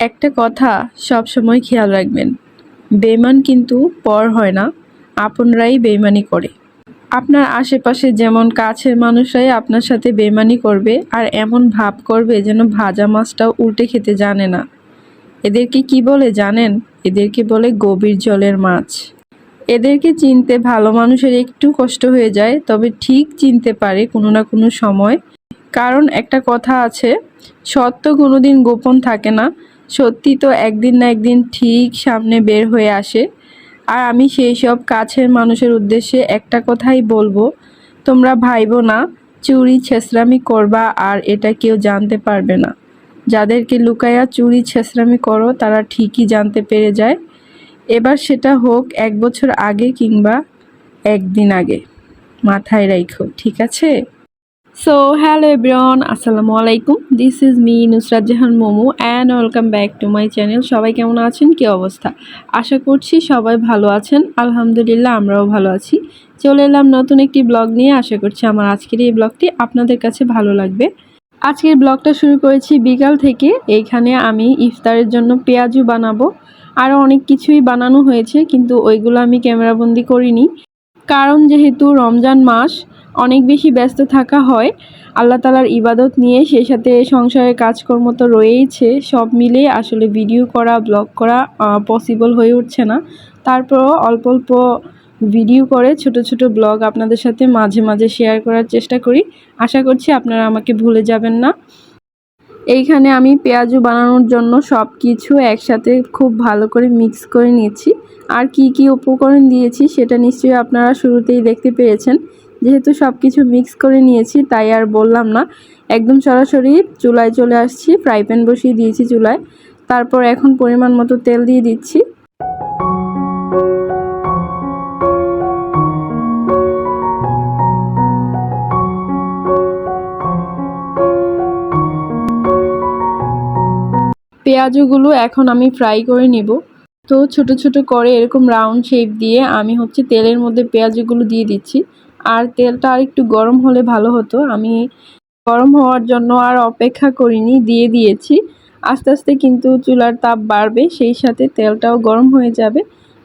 একটা কথা সব সময় খেয়াল রাখবেন বেমান কিন্তু পর হয় না, আপনরাই বেমানি করে। আপনার আশেপাশে যেমন কাছের মানুষরাই আপনার সাথে বেমানি করবে আর এমন ভাব করবে যেন ভাজা মাছটাও উল্টে খেতে জানে না। এদেরকে কি বলে জানেন? এদেরকে বলে গভীর জলের মাছ। এদেরকে চিনতে ভালো মানুষের একটু কষ্ট হয়ে যায়, তবে ঠিক চিনতে পারে কোনো না কোনো সময়। কারণ একটা কথা আছে, সত্য কোনোদিন গোপন থাকে না সত্যি তো একদিন না একদিন ঠিক সামনে বের হয়ে আসে। আর আমি সেই সব কাছের মানুষের উদ্দেশ্যে একটা কথাই বলব, তোমরা ভাইবো না, চুরি ছেঁচড়ামি করবা আর এটা কেউ জানতে পারবে না। যাদেরকে লুকায়া চুরি ছেঁচড়ামি করো, তারা ঠিকই জানতে পেরে যায়। এবার সেটা হোক এক বছর আগে কিংবা একদিন আগে। মাথায় রাখো ঠিক আছে? সো হ্যালো এভরিওয়ান আসসালামু আলাইকুম this is me Nusrat Jahan Momo and welcome back to my channel সবাই কেমন আছেন? কি অবস্থা? আশা করছি সবাই ভালো আছেন। আলহামদুলিল্লাহ, আমরাও ভালো আছি। চলে এলাম নতুন একটি ব্লগ নিয়ে। আশা করছি আমার আজকের এই ব্লগটি আপনাদের কাছে ভালো লাগবে। আজকের ব্লগটা শুরু করেছি বিকাল থেকে। এইখানে আমি ইফতারের জন্য পেঁয়াজু বানাবো। আরও অনেক কিছুই বানানো হয়েছে, কিন্তু ওইগুলো আমি ক্যামেরাবন্দি করিনি। কারণ যেহেতু রমজান মাস অনেক বেশি ব্যস্ত থাকা হয়। আল্লাহ তালার ইবাদত নিয়ে সেই সাথে সংসারের কাজকর্ম তো রয়েইছে। সব মিলে আসলে ভিডিও করা ব্লগ করা পসিবল হয়ে উঠছে না। তারপরও অল্প অল্প ভিডিও করে ছোট ছোট ব্লগ আপনাদের সাথে মাঝে মাঝে শেয়ার করার চেষ্টা করি। আশা করছি আপনারা আমাকে ভুলে যাবেন না। এইখানে আমি পেঁয়াজু বানানোর জন্য সব কিছু একসাথে খুব ভালো করে মিক্স করে নিয়েছি। আর কি কি উপকরণ দিয়েছি সেটা নিশ্চয়ই আপনারা শুরুতেই দেখতে পেয়েছেন যেহেতু সব কিছু মিক্স করে নিয়েছি, তাই আর বললাম না। একদম সরাসরি চুলায় চলে আসছি ফ্রাই প্যান বসিয়ে দিয়েছি চুলায়। তারপর এখন পরিমাণ মতো তেল দিয়ে দিচ্ছি। পেঁয়াজগুলো এখন আমি ফ্রাই করে নিব। তো ছোট ছোট করে এরকম রাউন্ড শেপ দিয়ে আমি হচ্ছে তেলের মধ্যে পেঁয়াজগুলো দিয়ে দিচ্ছি। আর তেলটা আর একটু গরম হলে ভালো হতো। আমি গরম হওয়ার জন্য আর অপেক্ষা করিনি, দিয়ে দিয়েছি। আস্তে আস্তে কিন্তু চুলার তাপ বাড়বে, সেই সাথে তেলটাও গরম হয়ে যাবে।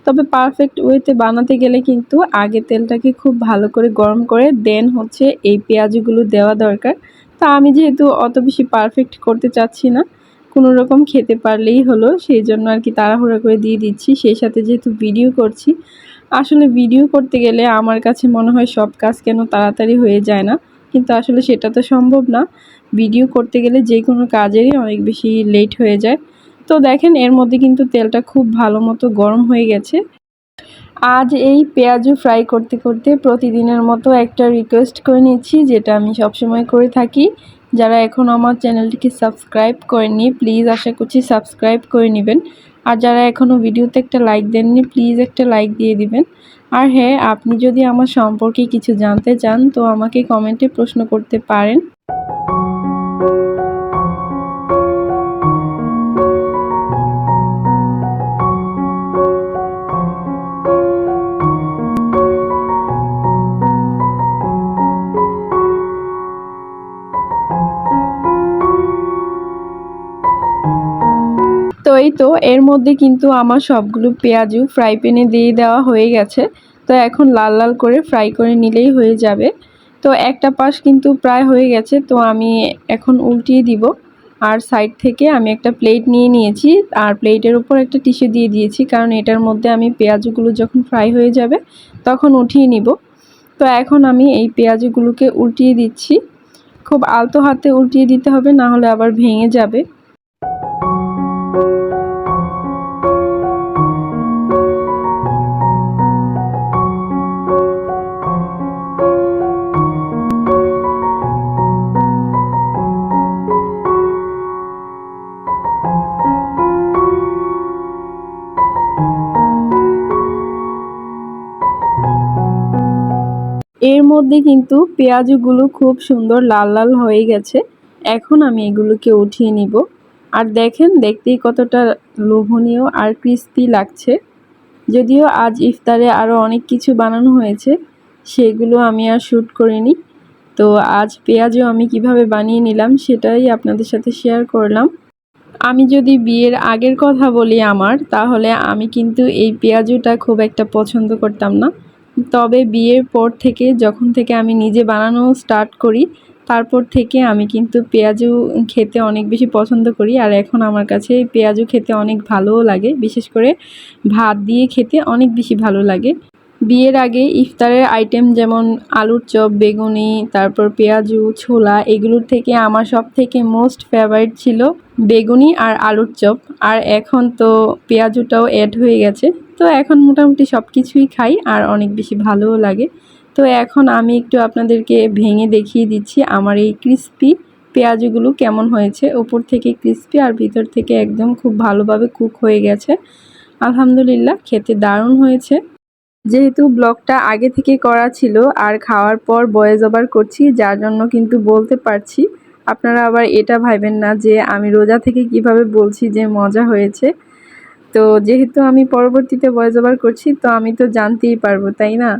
তবে পারফেক্ট ওয়েতে বানাতে গেলে কিন্তু আগে তেলটাকে খুব ভালো করে গরম করে, দেন হচ্ছে এই পেঁয়াজগুলো দেওয়া দরকার। তা আমি যেহেতু অত বেশি পারফেক্ট করতে চাচ্ছি না, কোনো রকম খেতে পারলেই হলো, সেই জন্য আর কি তাড়াহুড়া করে দিয়ে দিচ্ছি। সেই সাথে যেহেতু ভিডিও করছি আসলে ভিডিও করতে গেলে আমার কাছে মনে হয় সব কাজ কেন তাড়াতাড়ি হয়ে যায় না। কিন্তু আসলে সেটা তো সম্ভব না। ভিডিও করতে গেলে যে কোনো কাজেরই অনেক বেশি লেট হয়ে যায়। তো দেখেন, এর মধ্যে কিন্তু তেলটা খুব ভালো মতো গরম হয়ে গেছে। আজ এই পেঁয়াজু ফ্রাই করতে করতে প্রতিদিনের মতো একটা রিকোয়েস্ট করে নিচ্ছি, যেটা আমি সবসময় করে থাকি। যারা এখন আমার চ্যানেলটিকে সাবস্ক্রাইব করেননি প্লিজ আশা করছি সাবস্ক্রাইব করে নেবেন। আর যারা এখনও ভিডিওতে একটা লাইক দেননি প্লিজ একটা লাইক দিয়ে দিবেন। আর হ্যাঁ আপনি যদি আমার সম্পর্কে কিছু জানতে চান, তো আমাকে কমেন্টে প্রশ্ন করতে পারেন। এই তো, এর মধ্যে কিন্তু আমার সবগুলো পেঁয়াজু ফ্রাই প্যানে দিয়ে দেওয়া হয়ে গেছে। তো এখন লাল লাল করে ফ্রাই করে নিলেই হয়ে যাবে। তো একটা পাশ কিন্তু প্রায় হয়ে গেছে, তো আমি এখন উল্টিয়ে দিব। আর সাইড থেকে আমি একটা প্লেট নিয়ে নিয়েছি, আর প্লেটের উপর একটা টিস্যু দিয়ে দিয়েছি, কারণ এটার মধ্যে আমি পেঁয়াজগুলো যখন ফ্রাই হয়ে যাবে, তখন উঠিয়ে নিব। তো এখন আমি এই পেঁয়াজগুলোকে উল্টিয়ে দিচ্ছি। খুব আলতো হাতে উল্টিয়ে দিতে হবে, না হলে আবার ভেঙে যাবে। এর মধ্যে কিন্তু পেঁয়াজগুলো খুব সুন্দর লাল লাল হয়ে গেছে। এখন আমি এগুলোকে উঠিয়ে নিব। আর দেখেন, দেখতেই কতটা লোভনীয় আর ক্রিস্পি লাগছে। যদিও আজ ইফতারে আরও অনেক কিছু বানানো হয়েছে, সেগুলো আমি আর শ্যুট করিনি। তো আজ পেঁয়াজও আমি কীভাবে বানিয়ে নিলাম সেটাই আপনাদের সাথে শেয়ার করলাম। আমি যদি বিয়ের আগের কথা বলি আমার, তাহলে আমি কিন্তু এই পেঁয়াজুটা খুব একটা পছন্দ করতাম না। তবে বিয়ের পর থেকে, যখন থেকে আমি নিজে বানানো স্টার্ট করি, তারপর থেকে আমি কিন্তু পেঁয়াজু খেতে অনেক বেশি পছন্দ করি। আর এখন আমার কাছে পেঁয়াজু খেতে অনেক ভালোও লাগে। বিশেষ করে ভাত দিয়ে খেতে অনেক বেশি ভালো লাগে। বিয়ের আগে ইফতারের আইটেম যেমন আলুর চপ, বেগুনি, তারপর পেঁয়াজু, ছোলা, এগুলোর থেকে আমার সব থেকে মোস্ট ফেভারিট ছিল বেগুনি আর আলুর চপ। আর এখন তো পেঁয়াজুটাও অ্যাড হয়ে গেছে। তো এখন মোটামুটি সব কিছুই খাই আর অনেক বেশি ভালোও লাগে। তো এখন আমি একটু আপনাদেরকে ভেঙে দেখিয়ে দিচ্ছি আমার এই ক্রিস্পি পেঁয়াজগুলো কেমন হয়েছে। ওপর থেকে ক্রিস্পি আর ভিতর থেকে একদম খুব ভালোভাবে কুক হয়ে গেছে। আলহামদুলিল্লাহ, খেতে দারুণ হয়েছে। যেহেতু ব্লগটা আগে থেকে করা ছিল আর খাওয়ার পর বয়েজ ওভার করছি, যার জন্য কিন্তু বলতে পারছি, আপনারা আবার এটা ভাবেন না যে আমি রোজা থেকে কীভাবে বলছি যে মজা হয়েছে। তো যেহেতু আমি পরবর্তীতে বয়েজ ওভার করছি, তো আমি তো জানতেই পারব, তাই না?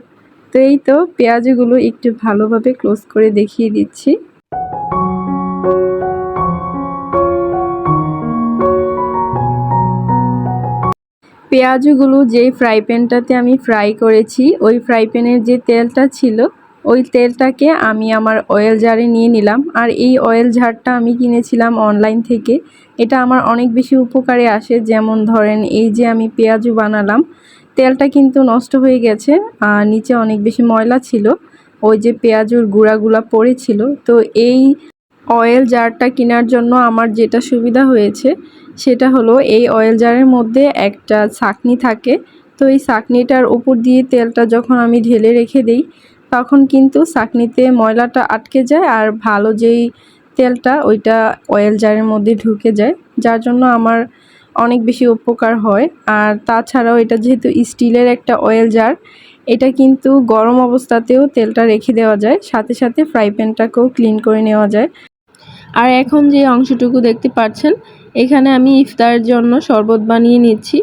তো এই তো পেঁয়াজগুলো একটু ভালোভাবে ক্লোজ করে দেখিয়ে দিচ্ছি। পেঁয়াজগুলো যেই ফ্রাই প্যানটাতে আমি ফ্রাই করেছি, ওই ফ্রাই প্যানের যে তেলটা ছিল, ওই তেলটাকে আমি আমার অয়েল জারে নিয়ে নিলাম। আর এই অয়েল ঝাড়টা আমি কিনেছিলাম অনলাইন থেকে। এটা আমার অনেক বেশি উপকারে আসে। যেমন ধরেন, এই যে আমি পেঁয়াজু বানালাম, তেলটা কিন্তু নষ্ট হয়ে গেছে, আর নিচে অনেক বেশি ময়লা ছিল। ওই যে পেঁয়াজুর গুঁড়াগুলা পড়েছিল। তো এই অয়েল জারটা কেনার জন্য আমার যেটা সুবিধা হয়েছে, সেটা হলো এই অয়েল জারের মধ্যে একটা ছাকনি থাকে। তো এই ছাকনিটার উপর দিয়ে তেলটা যখন আমি ঢেলে রেখে দিই, তখন কিন্তু ছাকনিতে ময়লাটা আটকে যায় আর ভালো যেই তেলটা, ওইটা অয়েল জারের মধ্যে ঢুকে যায়, যার জন্য আমার অনেক বেশি উপকার হয়। আর তাছাড়াও এটা যেহেতু স্টিলের একটা অয়েল জার এটা কিন্তু গরম অবস্থাতেও তেলটা রেখে দেওয়া যায়, সাথে সাথে ফ্রাই প্যানটাকেও ক্লিন করে নেওয়া যায়। আর এখন যে অংশটুকু দেখতে পাচ্ছেন, এখানে আমি ইফতারের জন্য শরবত বানিয়ে নিচ্ছি।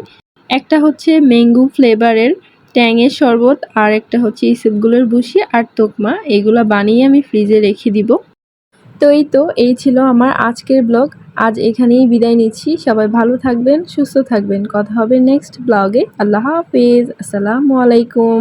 একটা হচ্ছে ম্যাঙ্গো ফ্লেভারের ট্যাঙের শরবত, আর একটা হচ্ছে ইসবগুলোর বুশি আর তোকমা। এগুলো বানিয়ে আমি ফ্রিজে রেখে দিব। তো এই তো, এই ছিল আমার আজকের ব্লগ আজ এখানেই বিদায় নিচ্ছি। সবাই ভালো থাকবেন, সুস্থ থাকবেন। কথা হবে নেক্সট ব্লগে আল্লাহ হাফিজ। আসসালামু আলাইকুম।